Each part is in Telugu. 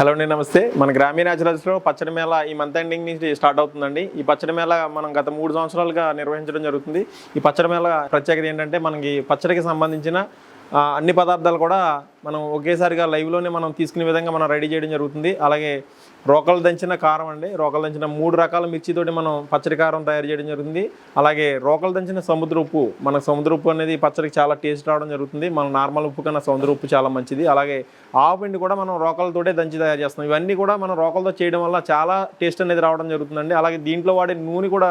హలో అండి నమస్తే. మన గ్రామీణ న్యాచురల్స్లో పచ్చడి మేళ ఈ మంత్ ఎండింగ్ నుంచి స్టార్ట్ అవుతుందండి. ఈ పచ్చడి మేళ మనం గత మూడు సంవత్సరాలుగా నిర్వహించడం జరుగుతుంది. ఈ పచ్చడి మేళ ప్రత్యేకత ఏంటంటే మనకి పచ్చడికి సంబంధించిన అన్ని పదార్థాలు కూడా మనం ఒకేసారిగా లైవ్లోనే మనం తీసుకునే విధంగా మనం రెడీ చేయడం జరుగుతుంది. అలాగే రోకలు దంచిన కారం అండి. రోకలు దంచిన మూడు రకాల మిర్చితోటి మనం పచ్చడి కారం తయారు చేయడం జరుగుతుంది. అలాగే రోకలు దంచిన సముద్ర ఉప్పు మన సముద్ర ఉప్పు అనేది పచ్చడికి చాలా టేస్ట్ రావడం జరుగుతుంది. మన నార్మల్ ఉప్పు కన్నా సముద్ర ఉప్పు చాలా మంచిది. అలాగే ఆవు పిండి కూడా మనం రోకలతోటే దంచి తయారు చేస్తాం ఇవన్నీ కూడా మనం రోకలతో చేయడం వల్ల చాలా టేస్ట్ అనేది రావడం జరుగుతుందండి. అలాగే దీంట్లో వాడే నూనె కూడా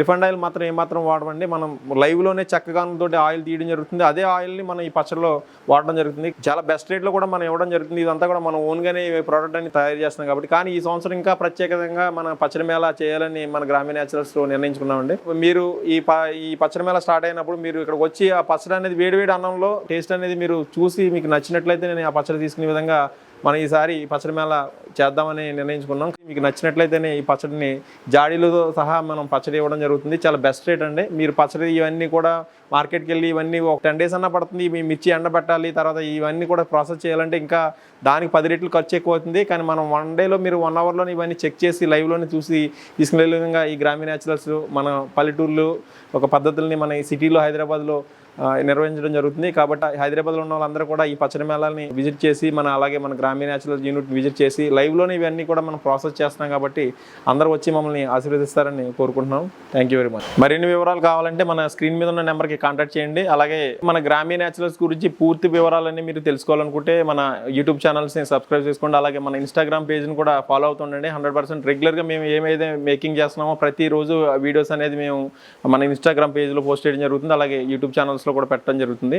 రిఫండ్ ఆయిల్ మాత్రం ఏమాత్రం వాడమండి మనం లైవ్లోనే చక్కగానంతో ఆయిల్ తీయడం జరుగుతుంది. అదే ఆయిల్ని మనం ఈ పచ్చడిలో వాడడం జరుగుతుంది. చాలా బెస్ట్ రేట్లో కూడా మనం ఇవ్వడం జరుగుతుంది. ఇదంతా కూడా మనం ఓన్గానే ప్రోడక్ట్ అని తయారు చేస్తున్నాం కాబట్టి. కానీ ఈ సంవత్సరం ఇంకా ప్రత్యేకంగా మన పచ్చడి మేళ చేయాలని మన గ్రామీణ న్యాచురల్స్లో నిర్ణయించుకున్నామండి. మీరు ఈ ప ఈ పచ్చడి మేళ స్టార్ట్ అయినప్పుడు మీరు ఇక్కడికి వచ్చి ఆ పచ్చడి అనేది వేడివేడి అన్నంలో టేస్ట్ అనేది మీరు చూసి మీకు నచ్చినట్లయితే నేను ఆ పచ్చడి తీసుకునే విధంగా మనం ఈసారి పచ్చడి మేళ చేద్దామని నిర్ణయించుకున్నాం. మీకు నచ్చినట్లయితేనే ఈ పచ్చడిని జాడీలతో సహా మనం పచ్చడి ఇవ్వడం జరుగుతుంది. చాలా బెస్ట్ రేట్ అండి. మీరు పచ్చడి ఇవన్నీ కూడా మార్కెట్కి వెళ్ళి ఇవన్నీ ఒక టెన్ డేస్ అన్నా పడుతుంది. మీ మిర్చి ఎండబెట్టాలి తర్వాత ఇవన్నీ కూడా ప్రాసెస్ చేయాలంటే ఇంకా దానికి పది రెట్లు ఖర్చు ఎక్కువ అవుతుంది. కానీ మనం వన్ డేలో మీరు వన్ అవర్లో ఇవన్నీ చెక్ చేసి లైవ్లోనే చూసి తీసుకునే విధంగా ఈ గ్రామీణ న్యాచురల్స్ మన పల్లెటూర్లు ఒక పద్ధతుల్ని మన ఈ సిటీలో హైదరాబాద్లో నిర్వహించడం జరుగుతుంది. కాబట్టి హైదరాబాద్లో ఉన్న వాళ్ళందరూ కూడా ఈ పచ్చడి మేళాలని విజిట్ చేసి మన అలాగే మన గ్రామీణ న్యాచురల్ యూనిట్ విజిట్ చేసి లైవ్లోనే ఇవన్నీ కూడా మనం ప్రాసెస్ చేస్తున్నాం కాబట్టి అందరూ వచ్చి మమ్మల్ని ఆశీర్వదిస్తారని కోరుకుంటున్నాం. థ్యాంక్ యూ వెరీ మచ్ మరిన్ని వివరాలు కావాలంటే మన స్క్రీన్ మీద ఉన్న నెంబర్కి కాంటాక్ట్ చేయండి. అలాగే మన గ్రామీణ న్యాచురల్స్ గురించి పూర్తి వివరాలన్నీ మీరు తెలుసుకోవాలనుకుంటే మన యూట్యూబ్ ఛానల్స్ని సబ్స్క్రైబ్ చేసుకోండి. అలాగే మన ఇన్స్టాగ్రామ్ పేజ్ని కూడా ఫాలో అవుతుండండి. హండ్రెడ్ పర్సెంట్ రెగ్యులర్గా మేము ఏమైతే మేకింగ్ చేస్తున్నామో ప్రతిరోజు వీడియోస్ అనేది మేము మన ఇన్స్టాగ్రామ్ పేజ్లో పోస్ట్ చేయడం జరుగుతుంది. అలాగే యూట్యూబ్ ఛానల్స్ ఛానల్స్లో కూడా పెట్టడం జరుగుతుంది.